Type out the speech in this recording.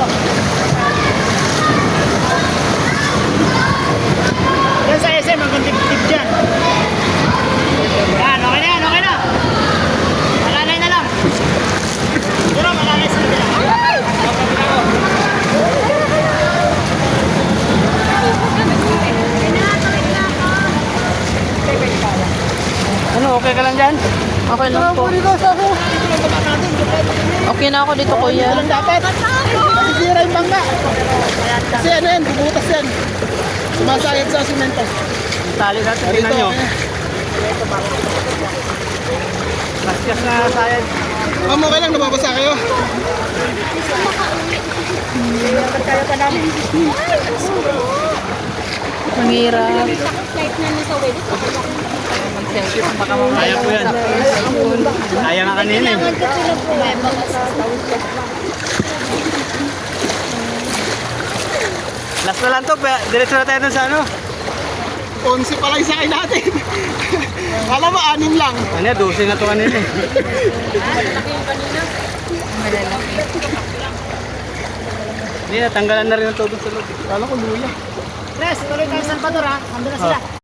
Yan sa SM, ang kantip-tip dyan. Yan, okay na yan, okay na. Malalay na lang. Pero malalay sa nila. Ano, okay ka lang dyan? Okay lang po. Ano, pwede ka na ako dito, kuya. Dapat. Sisira yung bangka. Kasi ano yan, bubutas yan. Sumasayad sa simento. Tali natin, tingnan nyo. Kaskas na sayad. Ma'am, okay lang, nababasa kayo. Mahirap. Kaya po yan. Kaya nga kanina eh. Last na lang to, diretso na tayo sa ano. 11 pa lang sa akin natin. Alam mo, anim lang. Ano yan, 12 na to kanina eh. Hindi, natanggalan na rin ang todo sa loob. Kala ko luya. Tres, tuloy tayo sa Salvador ha. Ando na sila.